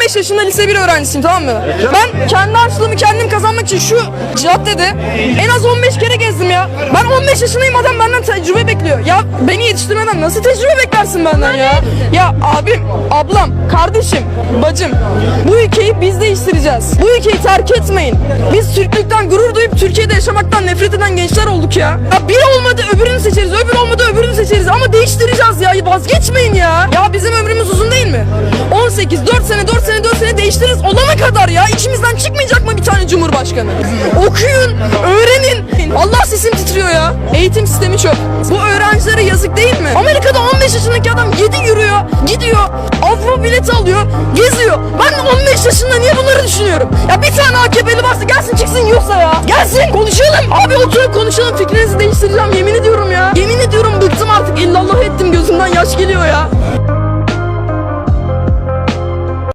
15 yaşında lise 1 öğrencisiyim tamam mı? Ben kendi harçlığımı kendim kazanmak için şu caddede en az 15 kere gezdim ya. Ben 15 yaşındayım adam benden tecrübe bekliyor. Ya beni yetiştirmeden nasıl tecrübe beklersin benden ya? Ya abim, ablam, kardeşim, bacım bu ülkeyi biz değiştireceğiz. Bu ülkeyi terk etmeyin. Biz Türklükten gurur duyup Türkiye'de yaşamaktan nefret eden gençler olduk ya. Ya biri olmadı öbürünü seçeriz, öbür olmadı öbürünü seçeriz ama değiştireceğiz ya. Vazgeçmeyin ya. Ya bizim ömrümüz uzun değil mi? 18, 4 sene, 4 sene, 4 sene değiştiririz olana kadar ya. İçimizden çıkmayacak mı bir tane cumhurbaşkanı? Okuyun, öğrenin. Allah sesim titriyor ya. Eğitim sistemi çöp. Bu öğrencilere yazık değil mi? Amerika'da 15 yaşındaki adam 7 yürüyor, gidiyor, Avrupa bileti alıyor, geziyor. Ben 15 yaşında niye bunları düşünüyorum? Ya bir tane AKP'li varsa gelsin çıksın yiyorsa ya. Gelsin konuşalım. Abi oturup konuşalım fikrinizi değiştireceğim yemin ediyorum ya. Yemin ediyorum bıktım artık illallah ettim gözümden yaş geliyor ya.